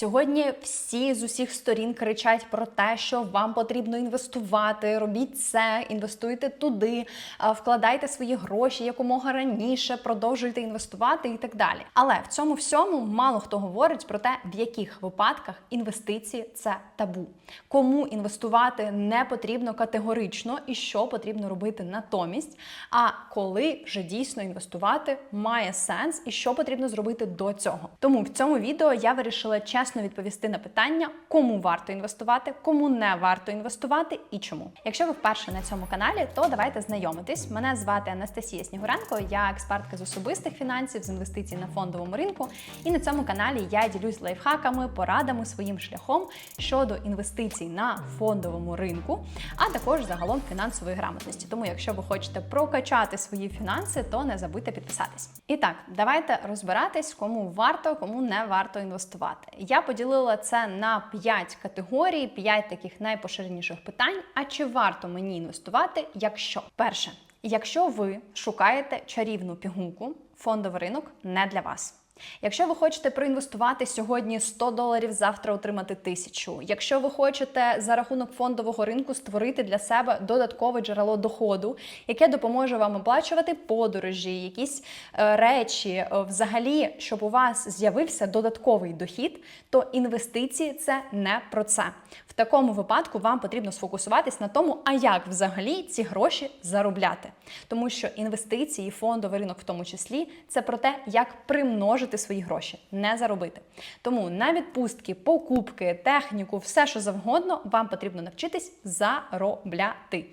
Сьогодні всі з усіх сторін кричать про те, що вам потрібно інвестувати. Робіть це, інвестуйте туди, вкладайте свої гроші якомога раніше, продовжуйте інвестувати і так далі. Але в цьому всьому мало хто говорить про те, в яких випадках інвестиції це табу. Кому інвестувати не потрібно категорично і що потрібно робити натомість. А коли вже дійсно інвестувати має сенс і що потрібно зробити до цього. Тому в цьому відео я вирішила чесно відповісти на питання, кому варто інвестувати, кому не варто інвестувати і чому. Якщо ви вперше на цьому каналі, то давайте знайомитись. Мене звати Анастасія Снігуренко, я експертка з особистих фінансів, з інвестицій на фондовому ринку. І на цьому каналі я ділюсь лайфхаками, порадами своїм шляхом щодо інвестицій на фондовому ринку, а також загалом фінансової грамотності. Тому, якщо ви хочете прокачати свої фінанси, то не забудьте підписатись. І так, давайте розбиратись, кому варто, кому не варто інвестувати. Я поділила це на 5 категорій, 5 таких найпоширеніших питань. А чи варто мені інвестувати, якщо перше, якщо ви шукаєте чарівну пігулку, фондовий ринок не для вас. Якщо ви хочете проінвестувати сьогодні 100 доларів, завтра отримати тисячу. Якщо ви хочете за рахунок фондового ринку створити для себе додаткове джерело доходу, яке допоможе вам оплачувати подорожі, якісь е, речі, е, взагалі, щоб у вас з'явився додатковий дохід, то інвестиції це не про це. В такому випадку вам потрібно сфокусуватись на тому, а як взагалі ці гроші заробляти. Тому що інвестиції, фондовий ринок в тому числі, це про те, як примножити свої гроші, не заробити. Тому на відпустки, покупки, техніку, все що завгодно, вам потрібно навчитись заробляти.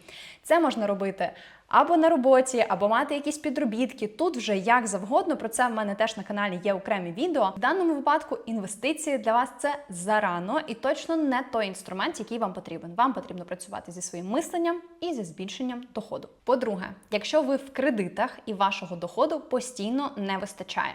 Це можна робити. Або на роботі, або мати якісь підробітки. Тут вже як завгодно. Про це в мене теж на каналі є окремі відео. В даному випадку інвестиції для вас це зарано і точно не той інструмент, який вам потрібен. Вам потрібно працювати зі своїм мисленням і зі збільшенням доходу. По-друге, якщо ви в кредитах і вашого доходу постійно не вистачає.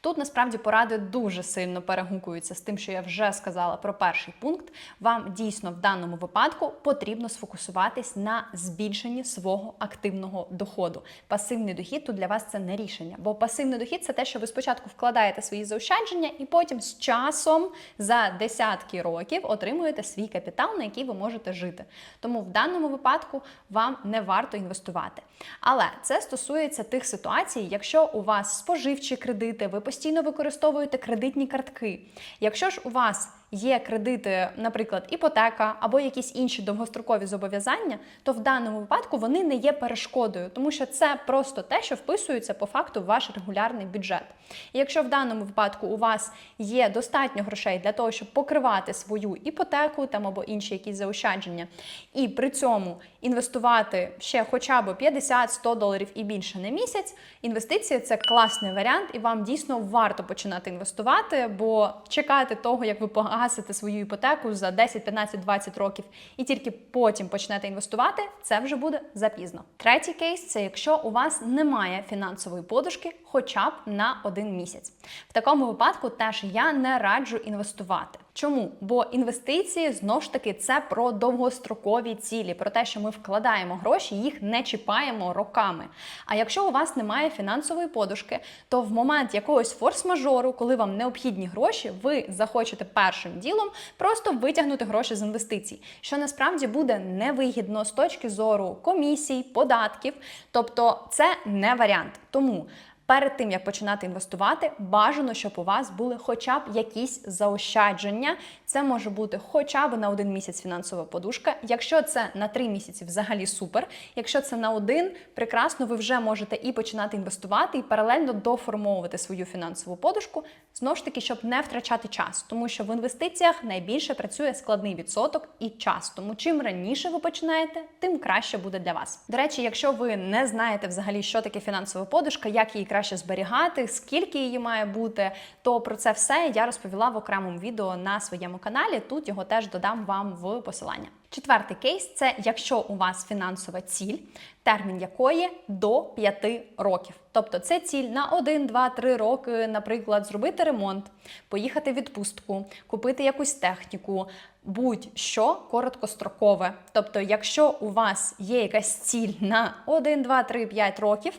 Тут насправді поради дуже сильно перегукуються з тим, що я вже сказала про перший пункт. Вам дійсно в даному випадку потрібно сфокусуватись на збільшенні свого активного доходу. Пасивний дохід тут для вас це не рішення, бо пасивний дохід це те, що ви спочатку вкладаєте свої заощадження, і потім з часом за десятки років отримуєте свій капітал, на який ви можете жити. Тому в даному випадку вам не варто інвестувати. Але це стосується тих ситуацій, якщо у вас споживчі кредити, ви постійно використовуєте кредитні картки. Якщо ж у вас є кредити, наприклад, іпотека або якісь інші довгострокові зобов'язання, то в даному випадку вони не є перешкодою, тому що це просто те, що вписується по факту в ваш регулярний бюджет. І якщо в даному випадку у вас є достатньо грошей для того, щоб покривати свою іпотеку там або інші якісь заощадження, і при цьому інвестувати ще хоча б 50-100 доларів і більше на місяць, інвестиції це класний варіант, і вам дійсно варто починати інвестувати, бо чекати того, як ви погасите свою іпотеку за 10, 15, 20 років, і тільки потім почнете інвестувати, це вже буде запізно. Третій кейс це якщо у вас немає фінансової подушки, хоча б на один місяць. В такому випадку теж я не раджу інвестувати. Чому? Бо інвестиції знову ж таки це про довгострокові цілі, про те, що ми вкладаємо гроші, їх не чіпаємо роками. А якщо у вас немає фінансової подушки, то в момент якогось форс-мажору, коли вам необхідні гроші, ви захочете першим ділом просто витягнути гроші з інвестицій, що насправді буде невигідно з точки зору комісій, податків. Тобто це не варіант. Тому Перед тим як починати інвестувати, бажано, щоб у вас були хоча б якісь заощадження. Це може бути хоча б на один місяць фінансова подушка. Якщо це на три місяці, взагалі супер. Якщо це на один, прекрасно, ви вже можете і починати інвестувати, і паралельно доформовувати свою фінансову подушку, знову ж таки, щоб не втрачати час, тому що в інвестиціях найбільше працює складний відсоток і час. Тому чим раніше ви починаєте, тим краще буде для вас. До речі, якщо ви не знаєте взагалі, що таке фінансова подушка, як її краще зберігати, скільки її має бути, то про це все я розповіла в окремому відео на своєму каналі. Тут його теж додам вам в посилання. Четвертий кейс це якщо у вас фінансова ціль, термін якої до 5 років. Тобто це ціль на 1, 2, 3 роки, наприклад, зробити ремонт, поїхати в відпустку, купити якусь техніку, будь-що короткострокове. Тобто, якщо у вас є якась ціль на 1, 2, 3, 5 років,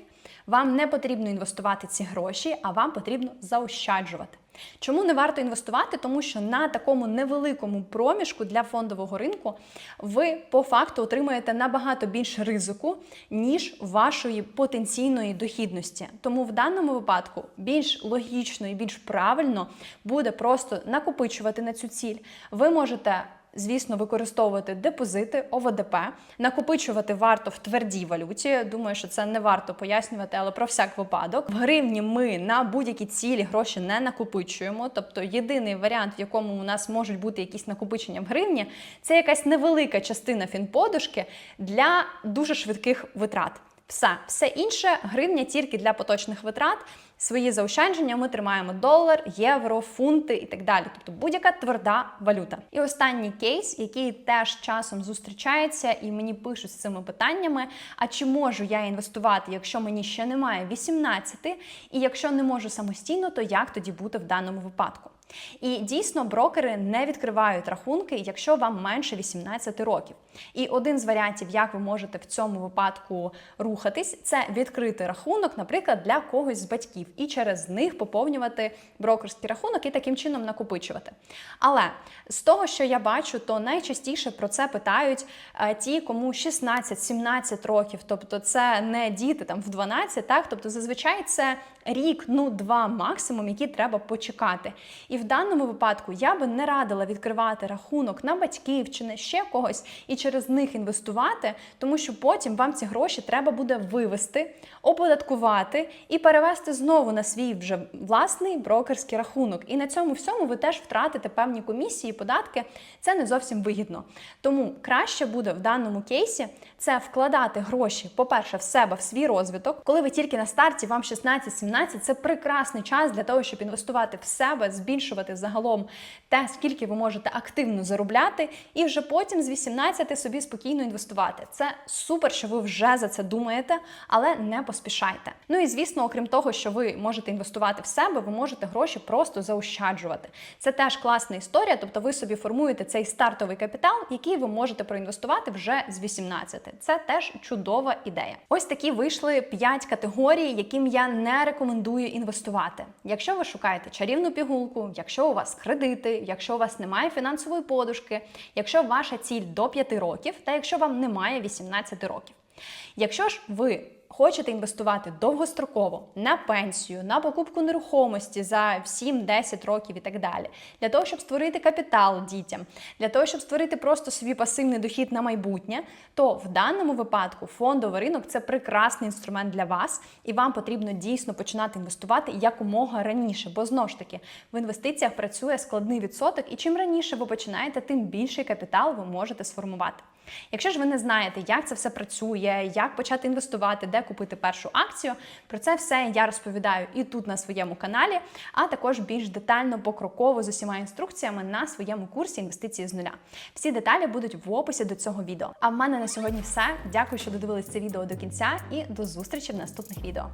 вам не потрібно інвестувати ці гроші, а вам потрібно заощаджувати. Чому не варто інвестувати? Тому що на такому невеликому проміжку для фондового ринку ви по факту отримаєте набагато більше ризику, ніж вашої потенційної дохідності. Тому в даному випадку більш логічно і більш правильно буде просто накопичувати на цю ціль. Ви можете. Звісно, використовувати депозити ОВДП, накопичувати варто в твердій валюті. Думаю, що це не варто пояснювати, але про всяк випадок. В гривні ми на будь-які цілі гроші не накопичуємо. Тобто, єдиний варіант, в якому у нас можуть бути якісь накопичення в гривні, це якась невелика частина фінподушки для дуже швидких витрат. Все, все інше гривня тільки для поточних витрат. Свої заощадження ми тримаємо долар, євро, фунти і так далі. Тобто будь-яка тверда валюта. І останній кейс, який теж часом зустрічається, і мені пишуть з цими питаннями: а чи можу я інвестувати, якщо мені ще немає 18, і якщо не можу самостійно, то як тоді бути в даному випадку? І дійсно брокери не відкривають рахунки, якщо вам менше 18 років. І один з варіантів, як ви можете в цьому випадку рухатись, це відкрити рахунок, наприклад, для когось з батьків, і через них поповнювати брокерський рахунок і таким чином накопичувати. Але з того, що я бачу, то найчастіше про це питають е, ті, кому 16-17 років, тобто це не діти там в 12, так тобто зазвичай це рік, ну два максимум, які треба почекати. І в даному випадку я би не радила відкривати рахунок на батьків чи на ще когось і через них інвестувати, тому що потім вам ці гроші треба буде вивести, оподаткувати і перевести знову на свій вже власний брокерський рахунок. І на цьому всьому ви теж втратите певні комісії, податки. Це не зовсім вигідно. Тому краще буде в даному кейсі це вкладати гроші, по-перше, в себе в свій розвиток. Коли ви тільки на старті, вам 16-17, це прекрасний час для того, щоб інвестувати в себе, збільшувати загалом те, скільки ви можете активно заробляти, і вже потім з 18 собі спокійно інвестувати. Це супер, що ви вже за це думаєте, але не поспішайте. Ну і звісно, окрім того, що ви можете інвестувати в себе, ви можете гроші просто заощаджувати. Це теж класна історія, тобто ви собі формуєте цей стартовий капітал, який ви можете проінвестувати вже з 18. Це теж чудова ідея. Ось такі вийшли 5 категорій, яким я не рекомендую інвестувати. Якщо ви шукаєте чарівну пігулку, якщо у вас кредити, якщо у вас немає фінансової подушки, якщо ваша ціль до 5 років, та якщо вам немає 18 років. Якщо ж ви хочете інвестувати довгостроково на пенсію, на покупку нерухомості за 7-10 років і так далі, для того, щоб створити капітал дітям, для того, щоб створити просто собі пасивний дохід на майбутнє, то в даному випадку фондовий ринок це прекрасний інструмент для вас, і вам потрібно дійсно починати інвестувати якомога раніше, бо знову ж таки в інвестиціях працює складний відсоток, і чим раніше ви починаєте, тим більший капітал ви можете сформувати. Якщо ж ви не знаєте, як це все працює, як почати інвестувати, де купити першу акцію, про це все я розповідаю і тут на своєму каналі, а також більш детально, покроково з усіма інструкціями на своєму курсі інвестиції з нуля. Всі деталі будуть в описі до цього відео. А в мене на сьогодні все. Дякую, що додивились це відео до кінця, і до зустрічі в наступних відео.